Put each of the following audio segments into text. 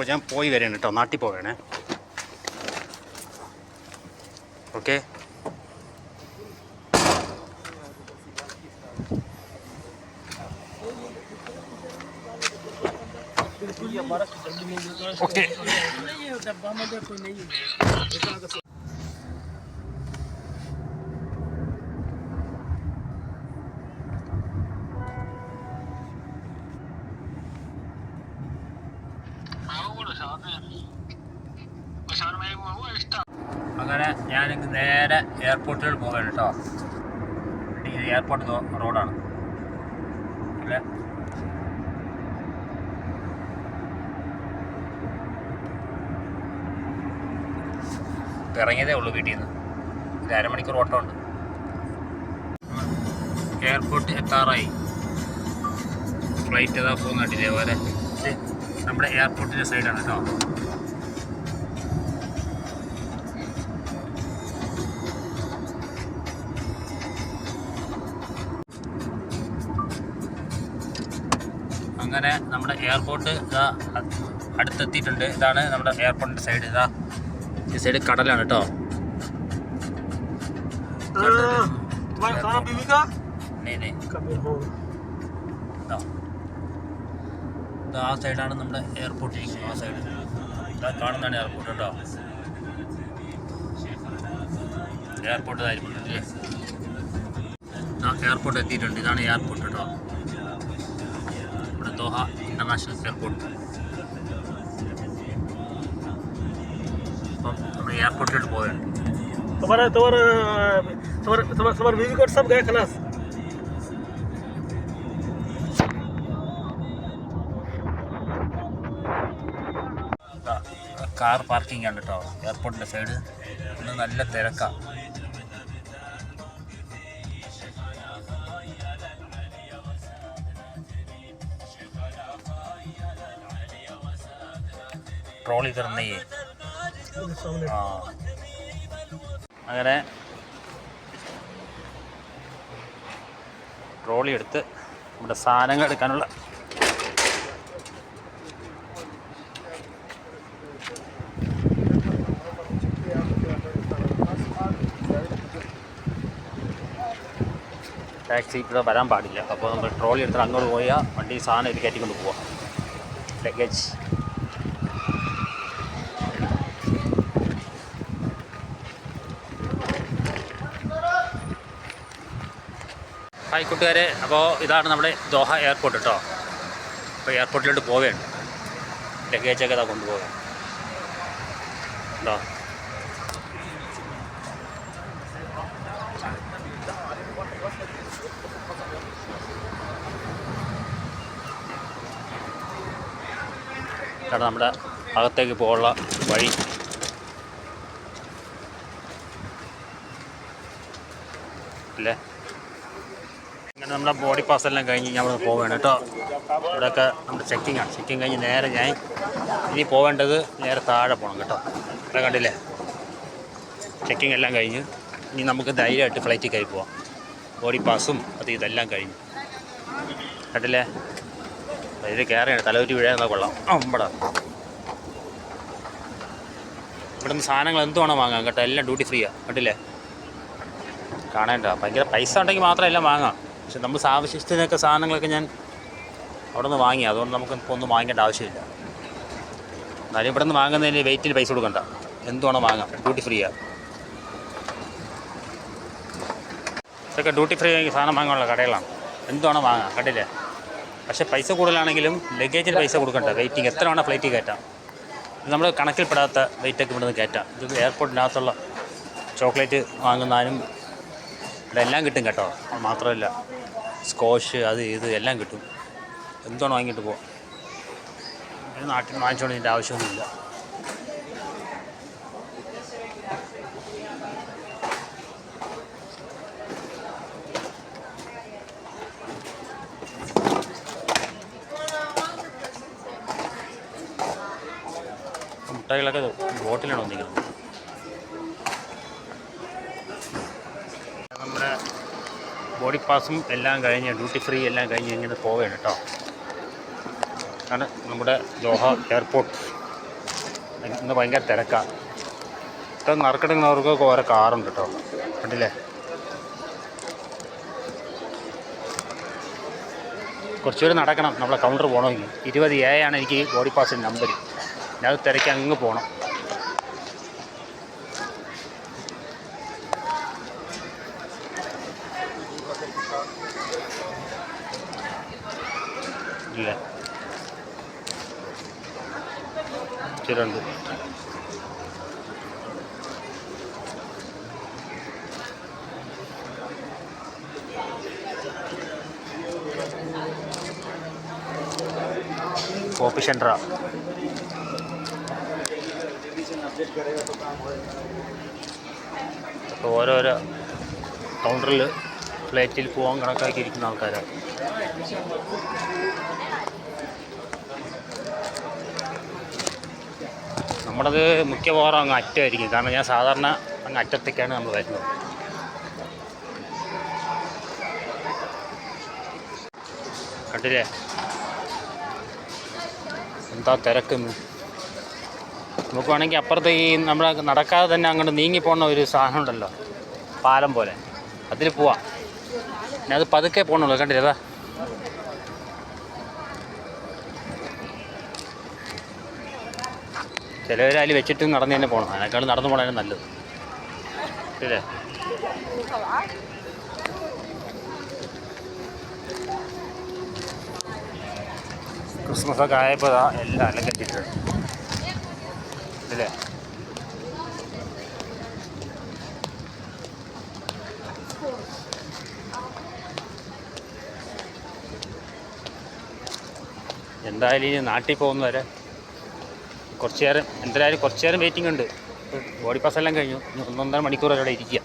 അപ്പോൾ ഞാൻ പോയി വരണം കേട്ടോ നാട്ടിൽ പോവേണേ. ഓക്കെ. അങ്ങനെ നേരെ എയർപോർട്ടിൽ പോകാൻ കേട്ടോ. ഇത് എയർപോർട്ട് റോഡാണ് അല്ലേ? ഇറങ്ങിയതേ ഉള്ളൂ വീട്ടിൽ നിന്ന്. ഒരു അരമണിക്കൂർ ഓട്ടം ഉണ്ട് എയർപോർട്ട് എത്താറായി. ഫ്ലൈറ്റ് ഏതാ പോകുന്നുണ്ട് ഇതേപോലെ. നമ്മുടെ എയർപോർട്ടിന്റെ സൈഡാണ് കേട്ടോ. അങ്ങനെ നമ്മുടെ എയർപോർട്ട് ഇതാ അടുത്തെത്തിയിട്ടുണ്ട്. ഇതാണ് നമ്മുടെ എയർപോർട്ടിന്റെ സൈഡ് ഇതാ ഈ സൈഡ് കടലാണ് കേട്ടോ ആ സൈഡാണ് നമ്മുടെ എയർപോർട്ട് ഇരിക്കുന്നത്. ആ സൈഡ് കാണുന്നതാണ് എയർപോർട്ട് കേട്ടോ എയർപോർട്ട് ആയിരിക്കും എയർപോർട്ട് എത്തിയിട്ടുണ്ട്. ഇതാണ് എയർപോർട്ട് കേട്ടോ ദോഹ ഇൻ്റർനാഷണൽ എയർപോർട്ട് അപ്പം നമ്മൾ എയർപോർട്ടിലോട്ട് പോവുകയാണ് तुम्हारा तुम्हारा तुम्हारा तुम्हारा तुम्हारा बीवी का सब गए खलास കാർ പാർക്കിംഗ് ആണ് കേട്ടോ എയർപോർട്ടിൻ്റെ സൈഡ് ഇന്ന് നല്ല തിരക്കാണ് ട്രോളി കിടന്നേ ആ. അങ്ങനെ ട്രോളി എടുത്ത് നമ്മുടെ സാധനങ്ങൾ എടുക്കാനുള്ള ടാക്സി ഇവിടെ വരാൻ പാടില്ല. അപ്പോൾ നമ്മൾ ട്രോളി എടുത്ത് അങ്ങോട്ട് പോയാൽ വണ്ടി സാധനം ഇത് കയറ്റിക്കൊണ്ട് പോവാം. ലഗേജ് ഹായ് കൂട്ടുകാരെ. അപ്പോൾ ഇതാണ് നമ്മുടെ ദോഹ എയർപോർട്ട് കേട്ടോ അപ്പോൾ എയർപോർട്ടിലോട്ട് പോവുകയാണ് ലഗേജൊക്കെ ഇതാ കൊണ്ടുപോകാം. ഉണ്ടോ ഇതാണ് നമ്മുടെ അകത്തേക്ക് പോകാനുള്ള വഴി. അല്ലേ? നമ്മുടെ ബോഡി പാസ് എല്ലാം കഴിഞ്ഞ് ഞാൻ അവിടെ പോവുകയാണ് കേട്ടോ. ഇവിടെയൊക്കെ നമ്മുടെ ചെക്കിംഗ് ആണ്. ചെക്കിങ് കഴിഞ്ഞ് നേരെ ഞാൻ ഇനി പോവേണ്ടത് നേരെ താഴെ പോകണം കേട്ടോ. ഇവിടെ കണ്ടില്ലേ? ചെക്കിങ് എല്ലാം കഴിഞ്ഞ് ഇനി നമുക്ക് ധൈര്യമായിട്ട് ഫ്ലൈറ്റിൽ കയറി പോവാം. ബോഡി പാസും അത് ഇതെല്ലാം കഴിഞ്ഞു. കണ്ടില്ലേ? ധൈര്യം കയറിയാണ്. തലവറ്റി വീഴാൻ കൊള്ളാം. അമ്പട ഇവിടെ നിന്ന് സാധനങ്ങൾ എന്തുവേണം വാങ്ങാം കേട്ടോ. എല്ലാം ഡ്യൂട്ടി ഫ്രീയാണ് കണ്ടില്ലേ? കാണേണ്ട. ഭയങ്കര പൈസ ഉണ്ടെങ്കിൽ മാത്രം എല്ലാം വാങ്ങാം. പക്ഷെ നമ്മൾ ആവശ്യത്തിനൊക്കെ സാധനങ്ങളൊക്കെ ഞാൻ അവിടെ നിന്ന് വാങ്ങി. അതുകൊണ്ട് നമുക്ക് ഇപ്പോൾ ഒന്നും വാങ്ങേണ്ട ആവശ്യമില്ല. എന്നാലും ഇവിടെ നിന്ന് വാങ്ങുന്നതിന് വെയിറ്റിന് പൈസ കൊടുക്കണ്ട. എന്തുവാണോ വാങ്ങാം. ഡ്യൂട്ടി ഫ്രീയാണ് ഇതൊക്കെ ഡ്യൂട്ടി ഫ്രീ സാധനം വാങ്ങാനുള്ള കടകളാണ്. എന്തുവാണോ വാങ്ങാം. കണ്ടില്ലേ? പക്ഷേ പൈസ കൂടുതലാണെങ്കിലും ലഗേജിന് പൈസ കൊടുക്കണ്ട. വെയിറ്റിംഗ് എത്ര വേണം ഫ്ലൈറ്റിൽ കയറ്റാം. ഇത് നമ്മൾ കണക്കിൽപ്പെടാത്ത വെയിറ്റൊക്കെ ഇവിടെ നിന്ന് കയറ്റാം. ഇത് എയർപോർട്ടിനകത്തുള്ള ചോക്ലേറ്റ് വാങ്ങുന്നാലും ഇവിടെ എല്ലാം കിട്ടും കേട്ടോ. മാത്രമല്ല. സ്കോഷ് അത് ഇത് എല്ലാം കിട്ടും. എന്താണ് വാങ്ങിയിട്ട് പോവാം. നാട്ടിൽ നിന്ന് വാങ്ങിച്ചുകൊണ്ട് ഇതിന്റെ ആവശ്യമൊന്നുമില്ല. മുട്ടകളൊക്കെ ബോട്ടിലാണ് വന്നിരിക്കുന്നത് നമ്മുടെ ബോഡി പാസും എല്ലാം കഴിഞ്ഞ് ഡ്യൂട്ടി ഫ്രീ എല്ലാം കഴിഞ്ഞ് ഇങ്ങനെ പോവുകയാണ് കേട്ടോ. ആണ് നമ്മുടെ ദോഹ എയർപോർട്ട്. ഇന്ന് ഭയങ്കര തിരക്കാണ് ഇത്ര നറുക്കെടുക്കുന്നവർക്കൊക്കെ ഓരോ കാറുണ്ട് കേട്ടോ. കണ്ടില്ലേ? കുറച്ചുകൂടി നടക്കണം. നമ്മളെ കൗണ്ടർ പോകണമെങ്കിൽ ഇരുപത് എ ആണ് എനിക്ക് ബോഡി പാസിന്റെ നമ്പർ ഞാൻ തിരക്കി അങ്ങ് പോകണം ഇല്ല ഇച്ചിരിണ്ട് കോപ്പി സെന്ററാ അപ്പോൾ ഓരോരോ കൗണ്ടറിൽ ഫ്ലൈറ്റിൽ പോകാൻ കണക്കാക്കിയിരിക്കുന്ന ആൾക്കാരാണ് നമ്മളത് മിക്കവാറും അങ്ങ് അറ്റമായിരിക്കും. കാരണം ഞാൻ സാധാരണ അങ്ങ് അറ്റത്തേക്കാണ് നമ്മൾ വരുന്നത്. കണ്ടില്ലേ? എന്താ തിരക്കുന്നു? നമുക്ക് വേണമെങ്കിൽ അപ്പുറത്ത് ഈ നമ്മൾ നടക്കാതെ തന്നെ അങ്ങോട്ട് നീങ്ങി ഒരു സാധനം ഉണ്ടല്ലോ. പാലം പോലെ. അതിൽ പോവാം. അത് പതുക്കെ പോകണല്ലോ കണ്ടില്ലേ? ചിലവർ അതിൽ വെച്ചിട്ട് നടന്നു തന്നെ പോകണം അതിനേക്കാൾ നടന്നു പോകണേ നല്ലത്. ഇല്ലേ? ക്രിസ്മസ് ഒക്കെ ആയപ്പോൾ എല്ലാം അല്ലെങ്കിൽ ഇല്ലേ? എന്തായാലും ഇനി നാട്ടിൽ പോകുന്നവരെ കുറച്ച് നേരം എന്തായാലും കുറച്ച് നേരം വെയിറ്റിംഗ് ഉണ്ട്. ബോഡി പാസ് എല്ലാം കഴിഞ്ഞു. ഇനി ഒന്നൊന്നര മണിക്കൂർ അവിടെ ഇരിക്കുക.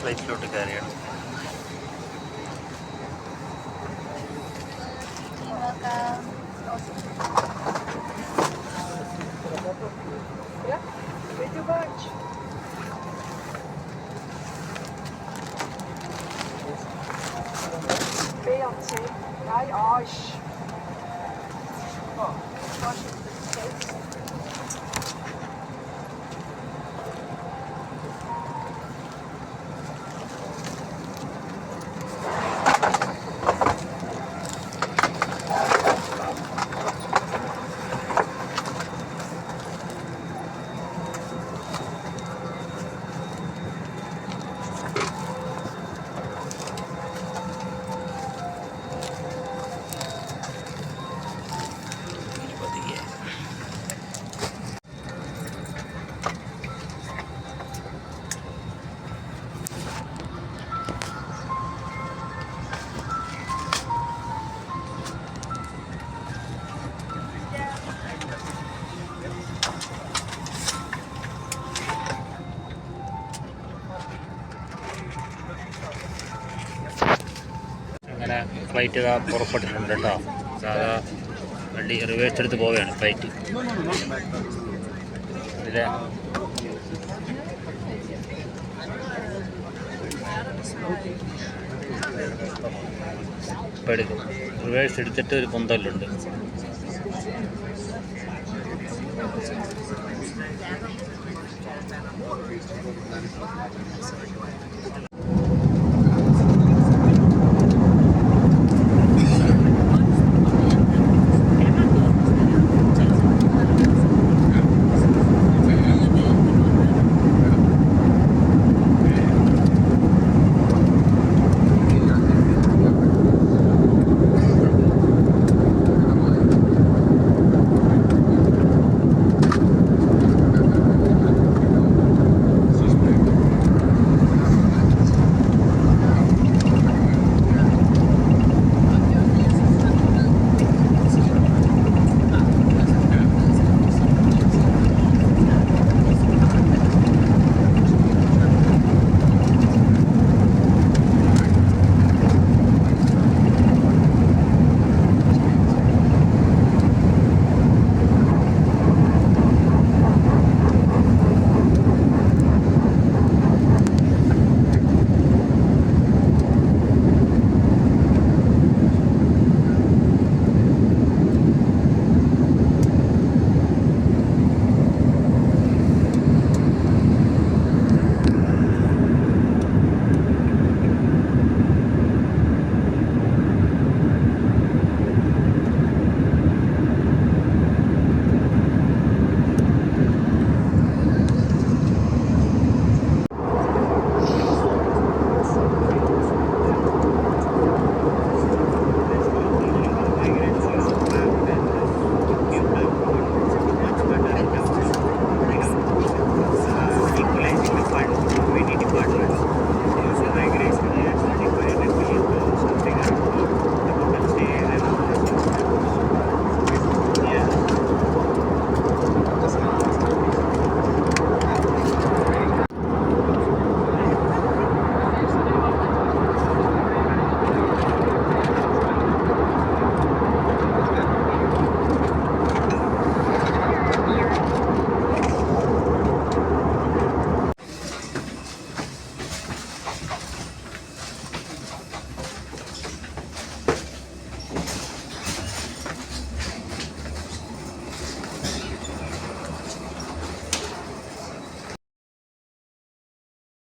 ഫ്ലൈറ്റിലോട്ട് കയറിയാണ് BRT. Nej, oj. അങ്ങനെ Flight ഇതാ പുറപ്പെട്ടിട്ടുണ്ട് കേട്ടോ. സാധാ വണ്ടി റിവേഴ്സ് എടുത്ത് പോവുകയാണ് ഫ്ലൈറ്റ്. ഇതിലെ റിവേഴ്സ് എടുത്തിട്ട് ഒരു പൊന്തലുണ്ട്